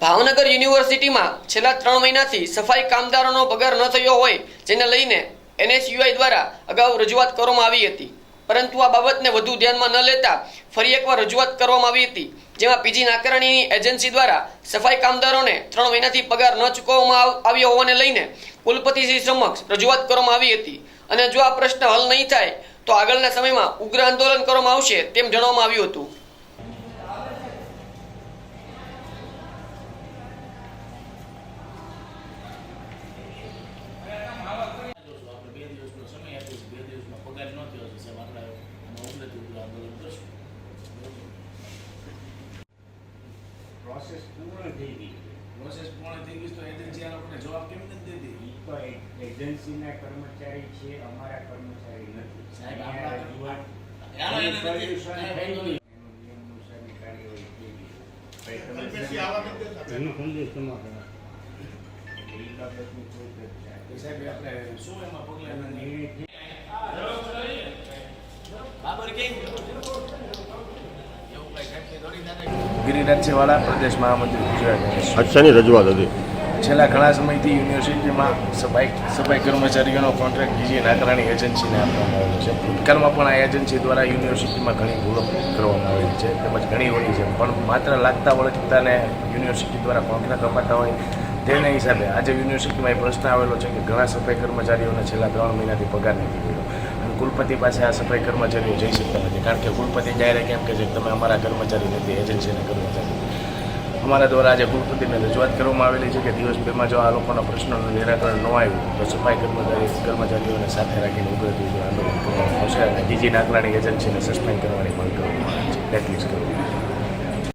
ભાવનગર યુનિવર્સિટીમાં છેલ્લા ત્રણ મહિનાથી સફાઈ કામદારોનો પગાર ન થયો હોય, જેને લઈને એનએસયુઆઈ દ્વારા અગાઉ રજૂઆત કરવામાં આવી હતી. પરંતુ આ બાબતને વધુ ધ્યાનમાં ન લેતા ફરી એકવાર રજૂઆત કરવામાં આવી હતી, જેમાં પીજી નાકરાણીની એજન્સી દ્વારા સફાઈ કામદારોને ત્રણ મહિનાથી પગાર ન ચૂકવવામાં આવ્યો હોવાને લઈને કુલપતિશ્રી સમક્ષ રજૂઆત કરવામાં આવી હતી. અને જો આ પ્રશ્ન હલ નહીં થાય, તો આગળના સમયમાં ઉગ્ર આંદોલન કરવામાં આવશે તેમ જણાવવામાં આવ્યું હતું આપણે બે દિવસનો સમય આપ્યો છે બે દિવસમાં પગાર ન થયો છે સાહેબ આપણે ઉગ્રથી ઉગ્ર આંદોલન કરશું પ્રોસેસ પૂર્ણ થઈ ગઈ. પ્રોસેસ પૂર્ણ થઈ ગઈ તો એજન્સી આ લોકોને જવાબ કેમ નથી દેતી? તો એજન્સીના કર્મચારી છે અમારા કર્મચારી નથી. સાહેબ, આપણા- રજૂઆત યાર, એને નથી- resolution સાહેબ, થઈ વાંધો ગયું. એનું નિયમ અનુસારની કાર્યવાહી થઈ ગઈ. ભાઈ તમે કલ્પેશજી આવા નથી દેતા. એનો સંદેશ તમારો ઈ બાબતની કોઈ ચર્ચા તો સાહેબ આપણે શું એમાં પગલાં એનો નથી? નિર્ણય થઈ બાબર કેમ એવું કઈ ઘટની થોડી થાય. પ્રદેશ મહામંત્રી ગુજરાત અચ્છાની રજૂઆત હતી. છેલ્લા ઘણા સમયથી યુનિવર્સિટીમાં સફાઈ સફાઈ કર્મચારીઓનો કોન્ટ્રાક્ટ બીજી નાકરાણી એજન્સીને આપવામાં આવેલો છે. ભૂતકાળમાં પણ આ એજન્સી દ્વારા યુનિવર્સિટીમાં ઘણી ભૂલો કરવામાં આવેલી છે તેમજ ઘણી હોય છે. પણ માત્ર લાગતા વળગતાને યુનિવર્સિટી દ્વારા કોન્ટ્રાક્ટ અપાતા હોય તેને હિસાબે આજે યુનિવર્સિટીમાં એ પ્રશ્ન આવેલો છે કે ઘણા સફાઈ કર્મચારીઓને છેલ્લા ત્રણ મહિનાથી પગાર નથી મળ્યો. અને કુલપતિ પાસે આ સફાઈ કર્મચારીઓ જઈ શકતા નથી. કારણ કે કુલપતિ ડાયરેક્ટ એમ કહે છે કે તમે અમારા કર્મચારી નથી, એજન્સીના કર્મચારી. અમારા દ્વારા આજે કુલપતિને રજૂઆત કરવામાં આવેલી છે કે દિવસ બેમાં જો આ લોકોના પ્રશ્નોનું નિરાકરણ ન આવ્યું, તો સફાઈ કર્મચારી, કર્મચારીઓને સાથે રાખીને ઉગ્રતી આંદોલન કરવામાં આવશે અને બીજી નાગરાણી એજન્સીને સસ્પેન્ડ કરવાની માંગ કરવામાં આવે છે. બ્લેકલિસ્ટ કરવામાં